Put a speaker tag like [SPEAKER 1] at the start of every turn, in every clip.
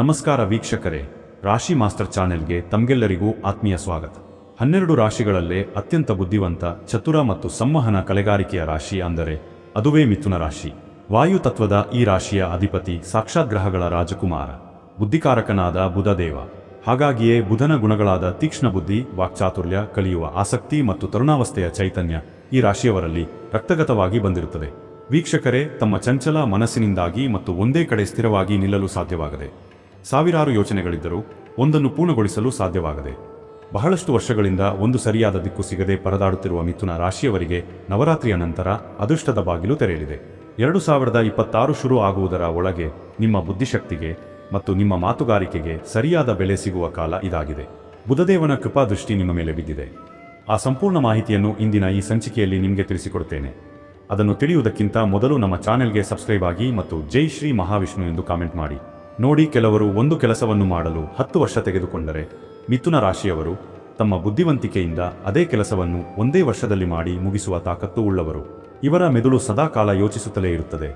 [SPEAKER 1] ನಮಸ್ಕಾರ ವೀಕ್ಷಕರೇ, ರಾಶಿ ಮಾಸ್ಟರ್ ಚಾನೆಲ್ಗೆ ತಮಗೆಲ್ಲರಿಗೂ ಆತ್ಮೀಯ ಸ್ವಾಗತ. ಹನ್ನೆರಡು ರಾಶಿಗಳಲ್ಲೇ ಅತ್ಯಂತ ಬುದ್ಧಿವಂತ, ಚತುರ ಮತ್ತು ಸಂವಹನ ಕಲೆಗಾರಿಕೆಯ ರಾಶಿ ಅಂದರೆ ಅದುವೇ ಮಿಥುನ ರಾಶಿ. ವಾಯು ತತ್ವದ ಈ ರಾಶಿಯ ಅಧಿಪತಿ ಸಾಕ್ಷಾತ್ ಗ್ರಹಗಳ ರಾಜಕುಮಾರ, ಬುದ್ಧಿಕಾರಕನಾದ ಬುಧದೇವ. ಹಾಗಾಗಿಯೇ ಬುಧನ ಗುಣಗಳಾದ ತೀಕ್ಷ್ಣ ಬುದ್ಧಿ, ವಾಕ್ಚಾತುರ್ಯ, ಕಲಿಯುವ ಆಸಕ್ತಿ ಮತ್ತು ತರುಣಾವಸ್ಥೆಯ ಚೈತನ್ಯ ಈ ರಾಶಿಯವರಲ್ಲಿ ರಕ್ತಗತವಾಗಿ ಬಂದಿರುತ್ತದೆ. ವೀಕ್ಷಕರೇ, ತಮ್ಮ ಚಂಚಲ ಮನಸ್ಸಿನಿಂದಾಗಿ ಮತ್ತು ಒಂದೇ ಕಡೆ ಸ್ಥಿರವಾಗಿ ನಿಲ್ಲಲು ಸಾಧ್ಯವಾಗದೆ ಸಾವಿರಾರು ಯೋಚನೆಗಳಿದ್ದರೂ ಒಂದನ್ನು ಪೂರ್ಣಗೊಳಿಸಲು ಸಾಧ್ಯವಾಗದೆ, ಬಹಳಷ್ಟು ವರ್ಷಗಳಿಂದ ಒಂದು ಸರಿಯಾದ ದಿಕ್ಕು ಸಿಗದೆ ಪರದಾಡುತ್ತಿರುವ ಮಿಥುನ ರಾಶಿಯವರಿಗೆ ನವರಾತ್ರಿಯ ನಂತರ ಅದೃಷ್ಟದ ಬಾಗಿಲು ತೆರೆಯಲಿದೆ. ಎರಡು ಸಾವಿರದ ಇಪ್ಪತ್ತಾರು ಶುರು ಆಗುವುದರ ಒಳಗೆ ನಿಮ್ಮ ಬುದ್ಧಿಶಕ್ತಿಗೆ ಮತ್ತು ನಿಮ್ಮ ಮಾತುಗಾರಿಕೆಗೆ ಸರಿಯಾದ ಬೆಲೆ ಸಿಗುವ ಕಾಲ ಇದಾಗಿದೆ. ಬುಧದೇವನ ಕೃಪಾದೃಷ್ಟಿ ನಿಮ್ಮ ಮೇಲೆ ಬಿದ್ದಿದೆ. ಆ ಸಂಪೂರ್ಣ ಮಾಹಿತಿಯನ್ನು ಇಂದಿನ ಈ ಸಂಚಿಕೆಯಲ್ಲಿ ನಿಮಗೆ ತಿಳಿಸಿಕೊಡುತ್ತೇನೆ ಅದನ್ನು ತಿಳಿಯುವುದಕ್ಕಿಂತ ಮೊದಲು ನಮ್ಮ ಚಾನೆಲ್ಗೆ ಸಬ್ಸ್ಕ್ರೈಬ್ ಆಗಿ ಮತ್ತು ಜೈ ಶ್ರೀ ಮಹಾವಿಷ್ಣು ಎಂದು ಕಾಮೆಂಟ್ ಮಾಡಿ. ನೋಡಿ ಕೆಲವರು ಒಂದು ಕೆಲಸವನ್ನು ಮಾಡಲು ಹತ್ತು ವರ್ಷ ತೆಗೆದುಕೊಂಡರೆ ಮಿಥುನ ರಾಶಿಯವರು ತಮ್ಮ ಬುದ್ಧಿವಂತಿಕೆಯಿಂದ ಅದೇ ಕೆಲಸವನ್ನು ಒಂದೇ ವರ್ಷದಲ್ಲಿ ಮಾಡಿ ಮುಗಿಸುವ ತಾಕತ್ತು ಉಳ್ಳವರು. ಇವರ ಮೆದುಳು ಸದಾಕಾಲ ಯೋಚಿಸುತ್ತಲೇ ಇರುತ್ತದೆ.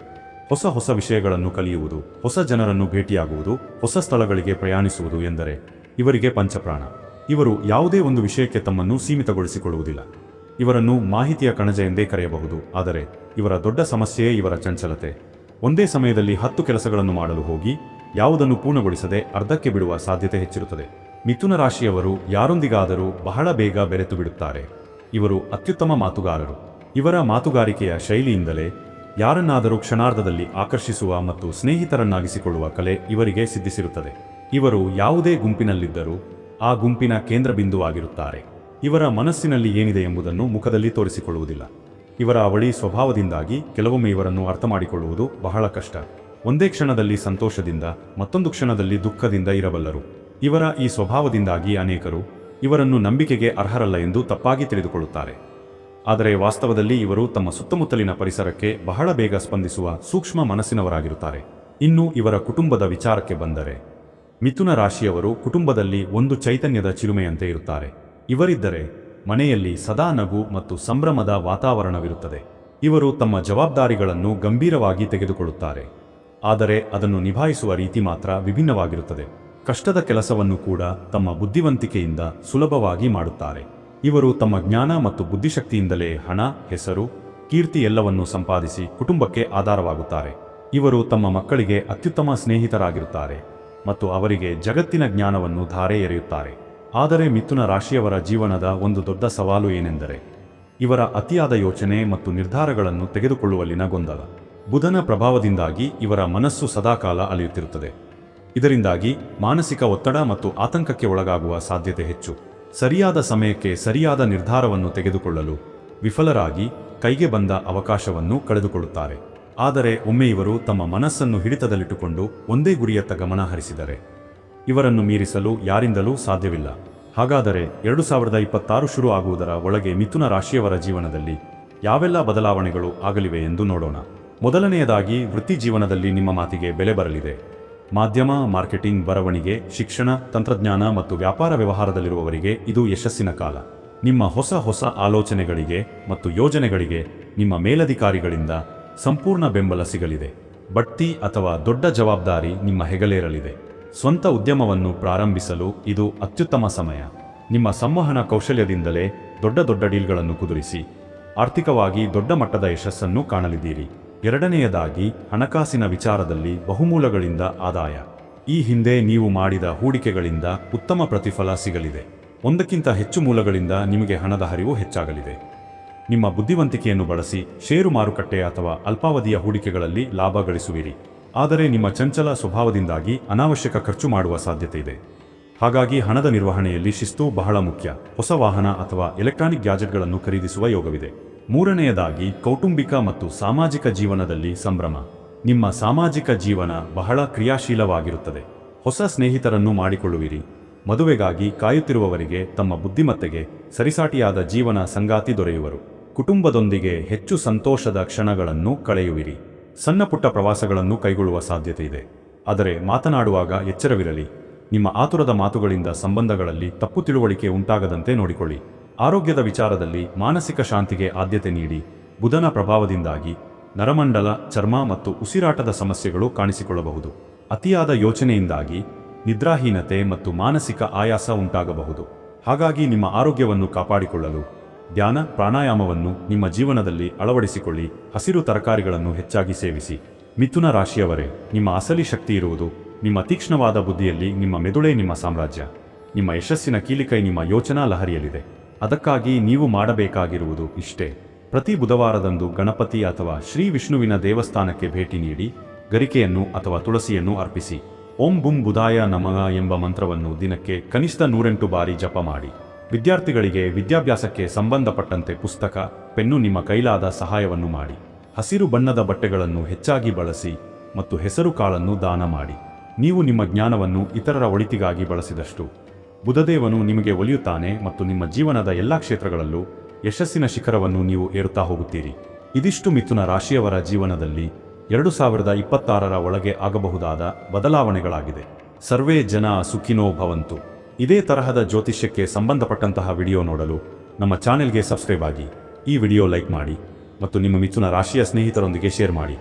[SPEAKER 1] ಹೊಸ ಹೊಸ ವಿಷಯಗಳನ್ನು ಕಲಿಯುವುದು, ಹೊಸ ಜನರನ್ನು ಭೇಟಿಯಾಗುವುದು, ಹೊಸ ಸ್ಥಳಗಳಿಗೆ ಪ್ರಯಾಣಿಸುವುದು ಎಂದರೆ ಇವರಿಗೆ ಪಂಚಪ್ರಾಣ. ಇವರು ಯಾವುದೇ ಒಂದು ವಿಷಯಕ್ಕೆ ತಮ್ಮನ್ನು ಸೀಮಿತಗೊಳಿಸಿಕೊಳ್ಳುವುದಿಲ್ಲ. ಇವರನ್ನು ಮಾಹಿತಿಯ ಕಣಜ ಎಂದೇ ಕರೆಯಬಹುದು, ಆದರೆ ಇವರ ದೊಡ್ಡ ಸಮಸ್ಯೆಯೇ ಇವರ ಚಂಚಲತೆ. ಒಂದೇ ಸಮಯದಲ್ಲಿ ಹತ್ತು ಕೆಲಸಗಳನ್ನು ಮಾಡಲು ಹೋಗಿ ಯಾವುದನ್ನು ಪೂರ್ಣಗೊಳಿಸದೆ ಅರ್ಧಕ್ಕೆ ಬಿಡುವ ಸಾಧ್ಯತೆ ಹೆಚ್ಚಿರುತ್ತದೆ. ಮಿಥುನ ರಾಶಿಯವರು ಯಾರೊಂದಿಗಾದರೂ ಬಹಳ ಬೇಗ ಬೆರೆತು ಬಿಡುತ್ತಾರೆ. ಇವರು ಅತ್ಯುತ್ತಮ ಮಾತುಗಾರರು. ಇವರ ಮಾತುಗಾರಿಕೆಯ ಶೈಲಿಯಿಂದಲೇ ಯಾರನ್ನಾದರೂ ಕ್ಷಣಾರ್ಧದಲ್ಲಿ ಆಕರ್ಷಿಸುವ ಮತ್ತು ಸ್ನೇಹಿತರನ್ನಾಗಿಸಿಕೊಳ್ಳುವ ಕಲೆ ಇವರಿಗೆ ಸಿದ್ಧಿಸಿರುತ್ತದೆ. ಇವರು ಯಾವುದೇ ಗುಂಪಿನಲ್ಲಿದ್ದರೂ ಆ ಗುಂಪಿನ ಕೇಂದ್ರ ಬಿಂದುವಾಗಿರುತ್ತಾರೆ ಇವರ ಮನಸ್ಸಿನಲ್ಲಿ ಏನಿದೆ ಎಂಬುದನ್ನು ಮುಖದಲ್ಲಿ ತೋರಿಸಿಕೊಳ್ಳುವುದಿಲ್ಲ. ಇವರ ಅವಳಿ ಸ್ವಭಾವದಿಂದಾಗಿ ಕೆಲವೊಮ್ಮೆ ಇವರನ್ನು ಅರ್ಥ ಮಾಡಿಕೊಳ್ಳುವುದು ಬಹಳ ಕಷ್ಟ. ಒಂದೇ ಕ್ಷಣದಲ್ಲಿ ಸಂತೋಷದಿಂದ, ಮತ್ತೊಂದು ಕ್ಷಣದಲ್ಲಿ ದುಃಖದಿಂದ ಇರಬಲ್ಲರು. ಇವರ ಈ ಸ್ವಭಾವದಿಂದಾಗಿ ಅನೇಕರು ಇವರನ್ನು ನಂಬಿಕೆಗೆ ಅರ್ಹರಲ್ಲ ಎಂದು ತಪ್ಪಾಗಿ ತಿಳಿದುಕೊಳ್ಳುತ್ತಾರೆ. ಆದರೆ ವಾಸ್ತವದಲ್ಲಿ ಇವರು ತಮ್ಮ ಸುತ್ತಮುತ್ತಲಿನ ಪರಿಸರಕ್ಕೆ ಬಹಳ ಬೇಗ ಸ್ಪಂದಿಸುವ ಸೂಕ್ಷ್ಮ ಮನಸ್ಸಿನವರಾಗಿರುತ್ತಾರೆ. ಇನ್ನು ಇವರ ಕುಟುಂಬದ ವಿಚಾರಕ್ಕೆ ಬಂದರೆ, ಮಿಥುನ ರಾಶಿಯವರು ಕುಟುಂಬದಲ್ಲಿ ಒಂದು ಚೈತನ್ಯದ ಚಿಲುಮೆಯಂತೆ ಇರುತ್ತಾರೆ. ಇವರಿದ್ದರೆ ಮನೆಯಲ್ಲಿ ಸದಾ ನಗು ಮತ್ತು ಸಂಭ್ರಮದ ವಾತಾವರಣವಿರುತ್ತದೆ. ಇವರು ತಮ್ಮ ಜವಾಬ್ದಾರಿಗಳನ್ನು ಗಂಭೀರವಾಗಿ ತೆಗೆದುಕೊಳ್ಳುತ್ತಾರೆ. ಆದರೆ ಅದನ್ನು ನಿಭಾಯಿಸುವ ರೀತಿ ಮಾತ್ರ ವಿಭಿನ್ನವಾಗಿರುತ್ತದೆ. ಕಷ್ಟದ ಕೆಲಸವನ್ನು ಕೂಡ ತಮ್ಮ ಬುದ್ಧಿವಂತಿಕೆಯಿಂದ ಸುಲಭವಾಗಿ ಮಾಡುತ್ತಾರೆ. ಇವರು ತಮ್ಮ ಜ್ಞಾನ ಮತ್ತು ಬುದ್ಧಿಶಕ್ತಿಯಿಂದಲೇ ಹಣ, ಹೆಸರು, ಕೀರ್ತಿ ಎಲ್ಲವನ್ನೂ ಸಂಪಾದಿಸಿ ಕುಟುಂಬಕ್ಕೆ ಆಧಾರವಾಗುತ್ತಾರೆ. ಇವರು ತಮ್ಮ ಮಕ್ಕಳಿಗೆ ಅತ್ಯುತ್ತಮ ಸ್ನೇಹಿತರಾಗಿರುತ್ತಾರೆ ಮತ್ತು ಅವರಿಗೆ ಜಗತ್ತಿನ ಜ್ಞಾನವನ್ನು ಧಾರೆ ಎರೆಯುತ್ತಾರೆ. ಆದರೆ ಮಿಥುನ ರಾಶಿಯವರ ಜೀವನದ ಒಂದು ದೊಡ್ಡ ಸವಾಲು ಏನೆಂದರೆ, ಇವರ ಅತಿಯಾದ ಯೋಚನೆ ಮತ್ತು ನಿರ್ಧಾರಗಳನ್ನು ತೆಗೆದುಕೊಳ್ಳುವಲ್ಲಿನ ಗೊಂದಲ. ಬುಧನ ಪ್ರಭಾವದಿಂದಾಗಿ ಇವರ ಮನಸ್ಸು ಸದಾಕಾಲ ಅಲಿಯುತ್ತಿರುತ್ತದೆ. ಇದರಿಂದಾಗಿ ಮಾನಸಿಕ ಒತ್ತಡ ಮತ್ತು ಆತಂಕಕ್ಕೆ ಒಳಗಾಗುವ ಸಾಧ್ಯತೆ ಹೆಚ್ಚು. ಸರಿಯಾದ ಸಮಯಕ್ಕೆ ಸರಿಯಾದ ನಿರ್ಧಾರವನ್ನು ತೆಗೆದುಕೊಳ್ಳಲು ವಿಫಲರಾಗಿ ಕೈಗೆ ಬಂದ ಅವಕಾಶವನ್ನು ಕಳೆದುಕೊಳ್ಳುತ್ತಾರೆ. ಆದರೆ ಒಮ್ಮೆ ಇವರು ತಮ್ಮ ಮನಸ್ಸನ್ನು ಹಿಡಿತದಲ್ಲಿಟ್ಟುಕೊಂಡು ಒಂದೇ ಗುರಿಯತ್ತ ಗಮನ ಹರಿಸಿದರೆ ಇವರನ್ನು ಮೀರಿಸಲು ಯಾರಿಂದಲೂ ಸಾಧ್ಯವಿಲ್ಲ. ಹಾಗಾದರೆ ಎರಡು ಸಾವಿರದ ಇಪ್ಪತ್ತಾರು ಶುರು ಆಗುವುದರ ಒಳಗೆ ಮಿಥುನ ರಾಶಿಯವರ ಜೀವನದಲ್ಲಿ ಯಾವೆಲ್ಲ ಬದಲಾವಣೆಗಳು ಆಗಲಿವೆ ಎಂದು ನೋಡೋಣ. ಮೊದಲನೆಯದಾಗಿ ವೃತ್ತಿ ಜೀವನದಲ್ಲಿ ನಿಮ್ಮ ಮಾತಿಗೆ ಬೆಲೆ ಬರಲಿದೆ. ಮಾಧ್ಯಮ, ಮಾರ್ಕೆಟಿಂಗ್, ಬರವಣಿಗೆ, ಶಿಕ್ಷಣ, ತಂತ್ರಜ್ಞಾನ ಮತ್ತು ವ್ಯಾಪಾರ ವ್ಯವಹಾರದಲ್ಲಿರುವವರಿಗೆ ಇದು ಯಶಸ್ಸಿನ ಕಾಲ. ನಿಮ್ಮ ಹೊಸ ಹೊಸ ಆಲೋಚನೆಗಳಿಗೆ ಮತ್ತು ಯೋಜನೆಗಳಿಗೆ ನಿಮ್ಮ ಮೇಲಧಿಕಾರಿಗಳಿಂದ ಸಂಪೂರ್ಣ ಬೆಂಬಲ ಸಿಗಲಿದೆ. ಬಡ್ತಿ ಅಥವಾ ದೊಡ್ಡ ಜವಾಬ್ದಾರಿ ನಿಮ್ಮ ಹೆಗಲೇರಲಿದೆ. ಸ್ವಂತ ಉದ್ಯಮವನ್ನು ಪ್ರಾರಂಭಿಸಲು ಇದು ಅತ್ಯುತ್ತಮ ಸಮಯ. ನಿಮ್ಮ ಸಂವಹನ ಕೌಶಲ್ಯದಿಂದಲೇ ದೊಡ್ಡ ದೊಡ್ಡ ಡೀಲ್ಗಳನ್ನು ಕುದುರಿಸಿ, ಆರ್ಥಿಕವಾಗಿ ದೊಡ್ಡ ಮಟ್ಟದ ಯಶಸ್ಸನ್ನು ಕಾಣಲಿದ್ದೀರಿ. ಎರಡನೆಯದಾಗಿ ಹಣಕಾಸಿನ ವಿಚಾರದಲ್ಲಿ ಬಹುಮೂಲಗಳಿಂದ ಆದಾಯ. ಈ ಹಿಂದೆ ನೀವು ಮಾಡಿದ ಹೂಡಿಕೆಗಳಿಂದ ಉತ್ತಮ ಪ್ರತಿಫಲ ಸಿಗಲಿದೆ. ಒಂದಕ್ಕಿಂತ ಹೆಚ್ಚು ಮೂಲಗಳಿಂದ ನಿಮಗೆ ಹಣದ ಹರಿವು ಹೆಚ್ಚಾಗಲಿದೆ. ನಿಮ್ಮ ಬುದ್ಧಿವಂತಿಕೆಯನ್ನು ಬಳಸಿ ಷೇರು ಮಾರುಕಟ್ಟೆ ಅಥವಾ ಅಲ್ಪಾವಧಿಯ ಹೂಡಿಕೆಗಳಲ್ಲಿ ಲಾಭ ಗಳಿಸುವಿರಿ. ಆದರೆ ನಿಮ್ಮ ಚಂಚಲ ಸ್ವಭಾವದಿಂದಾಗಿ ಅನಾವಶ್ಯಕ ಖರ್ಚು ಮಾಡುವ ಸಾಧ್ಯತೆ ಇದೆ ಹಾಗಾಗಿ ಹಣದ ನಿರ್ವಹಣೆಯಲ್ಲಿ ಶಿಸ್ತು ಬಹಳ ಮುಖ್ಯ. ಹೊಸ ವಾಹನ ಅಥವಾ ಎಲೆಕ್ಟ್ರಾನಿಕ್ ಗ್ಯಾಜೆಟ್ಗಳನ್ನು ಖರೀದಿಸುವ ಯೋಗವಿದೆ. ಮೂರನೆಯದಾಗಿ ಕೌಟುಂಬಿಕ ಮತ್ತು ಸಾಮಾಜಿಕ ಜೀವನದಲ್ಲಿ ಸಂಭ್ರಮ. ನಿಮ್ಮ ಸಾಮಾಜಿಕ ಜೀವನ ಬಹಳ ಕ್ರಿಯಾಶೀಲವಾಗಿರುತ್ತದೆ. ಹೊಸ ಸ್ನೇಹಿತರನ್ನು ಮಾಡಿಕೊಳ್ಳುವಿರಿ. ಮದುವೆಗಾಗಿ ಕಾಯುತ್ತಿರುವವರಿಗೆ ತಮ್ಮ ಬುದ್ಧಿಮತ್ತೆಗೆ ಸರಿಸಾಟಿಯಾದ ಜೀವನ ಸಂಗಾತಿ ದೊರೆಯುವರು. ಕುಟುಂಬದೊಂದಿಗೆ ಹೆಚ್ಚು ಸಂತೋಷದ ಕ್ಷಣಗಳನ್ನು ಕಳೆಯುವಿರಿ. ಸಣ್ಣಪುಟ್ಟ ಪ್ರವಾಸಗಳನ್ನು ಕೈಗೊಳ್ಳುವ ಸಾಧ್ಯತೆ ಇದೆ. ಆದರೆ ಮಾತನಾಡುವಾಗ ಎಚ್ಚರವಿರಲಿ. ನಿಮ್ಮ ಆತುರದ ಮಾತುಗಳಿಂದ ಸಂಬಂಧಗಳಲ್ಲಿ ತಪ್ಪು ತಿಳುವಳಿಕೆ ಉಂಟಾಗದಂತೆ ನೋಡಿಕೊಳ್ಳಿ. ಆರೋಗ್ಯದ ವಿಚಾರದಲ್ಲಿ ಮಾನಸಿಕ ಶಾಂತಿಗೆ ಆದ್ಯತೆ ನೀಡಿ ಬುಧನ ಪ್ರಭಾವದಿಂದಾಗಿ ನರಮಂಡಲ, ಚರ್ಮ ಮತ್ತು ಉಸಿರಾಟದ ಸಮಸ್ಯೆಗಳು ಕಾಣಿಸಿಕೊಳ್ಳಬಹುದು. ಅತಿಯಾದ ಯೋಚನೆಯಿಂದಾಗಿ ನಿದ್ರಾಹೀನತೆ ಮತ್ತು ಮಾನಸಿಕ ಆಯಾಸ ಉಂಟಾಗಬಹುದು. ಹಾಗಾಗಿ ನಿಮ್ಮ ಆರೋಗ್ಯವನ್ನು ಕಾಪಾಡಿಕೊಳ್ಳಲು ಧ್ಯಾನ, ಪ್ರಾಣಾಯಾಮವನ್ನು ನಿಮ್ಮ ಜೀವನದಲ್ಲಿ ಅಳವಡಿಸಿಕೊಳ್ಳಿ. ಹಸಿರು ತರಕಾರಿಗಳನ್ನು ಹೆಚ್ಚಾಗಿ ಸೇವಿಸಿ. ಮಿಥುನ ರಾಶಿಯವರೇ, ನಿಮ್ಮ ಅಸಲಿ ಶಕ್ತಿ ಇರುವುದು ನಿಮ್ಮ ತೀಕ್ಷ್ಣವಾದ ಬುದ್ಧಿಯಲ್ಲಿ ನಿಮ್ಮ ಮೆದುಳೇ ನಿಮ್ಮ ಸಾಮ್ರಾಜ್ಯ. ನಿಮ್ಮ ಯಶಸ್ಸಿನ ಕೀಲಿಕೈ ನಿಮ್ಮ ಯೋಚನಾ ಲಹರಿಯಲ್ಲಿದೆ. ಅದಕ್ಕಾಗಿ ನೀವು ಮಾಡಬೇಕಾಗಿರುವುದು ಇಷ್ಟೇ. ಪ್ರತಿ ಬುಧವಾರದಂದು ಗಣಪತಿ ಅಥವಾ ಶ್ರೀ ವಿಷ್ಣುವಿನ ದೇವಸ್ಥಾನಕ್ಕೆ ಭೇಟಿ ನೀಡಿ, ಗರಿಕೆಯನ್ನು ಅಥವಾ ತುಳಸಿಯನ್ನು ಅರ್ಪಿಸಿ. ಓಂ ಬುಂ ಬುಧಾಯ ನಮಃ ಎಂಬ ಮಂತ್ರವನ್ನು ದಿನಕ್ಕೆ ಕನಿಷ್ಠ ನೂರೆಂಟು ಬಾರಿ ಜಪ ಮಾಡಿ. ವಿದ್ಯಾರ್ಥಿಗಳಿಗೆ ವಿದ್ಯಾಭ್ಯಾಸಕ್ಕೆ ಸಂಬಂಧಪಟ್ಟಂತೆ ಪುಸ್ತಕ, ಪೆನ್ನು ನಿಮ್ಮ ಕೈಲಾದ ಸಹಾಯವನ್ನು ಮಾಡಿ. ಹಸಿರು ಬಣ್ಣದ ಬಟ್ಟೆಗಳನ್ನು ಹೆಚ್ಚಾಗಿ ಬಳಸಿ ಮತ್ತು ಹೆಸರು ಕಾಳನ್ನು ದಾನ ಮಾಡಿ. ನೀವು ನಿಮ್ಮ ಜ್ಞಾನವನ್ನು ಇತರರ ಒಳಿತಿಗಾಗಿ ಬಳಸಿದಷ್ಟು ಬುಧದೇವನು ನಿಮಗೆ ಒಲಿಯುತ್ತಾನೆ ಮತ್ತು ನಿಮ್ಮ ಜೀವನದ ಎಲ್ಲಾ ಕ್ಷೇತ್ರಗಳಲ್ಲೂ ಯಶಸ್ಸಿನ ಶಿಖರವನ್ನು ನೀವು ಏರುತ್ತಾ ಹೋಗುತ್ತೀರಿ. ಇದಿಷ್ಟು ಮಿಥುನ ರಾಶಿಯವರ ಜೀವನದಲ್ಲಿ ಎರಡು ಸಾವಿರದ ಇಪ್ಪತ್ತಾರರ ಒಳಗೆ ಆಗಬಹುದಾದ ಬದಲಾವಣೆಗಳಾಗಿದೆ. ಸರ್ವೇ ಜನ ಸುಖಿನೋ ಭವಂತು. ಇದೇ ತರಹದ ಜ್ಯೋತಿಷ್ಯಕ್ಕೆ ಸಂಬಂಧಪಟ್ಟಂತಹ ವಿಡಿಯೋ ನೋಡಲು ನಮ್ಮ ಚಾನೆಲ್ಗೆ ಸಬ್ಸ್ಕ್ರೈಬ್ ಆಗಿ ಈ ವಿಡಿಯೋ ಲೈಕ್ ಮಾಡಿ ಮತ್ತು ನಿಮ್ಮ ಮಿಥುನ ರಾಶಿಯ ಸ್ನೇಹಿತರೊಂದಿಗೆ ಶೇರ್ ಮಾಡಿ.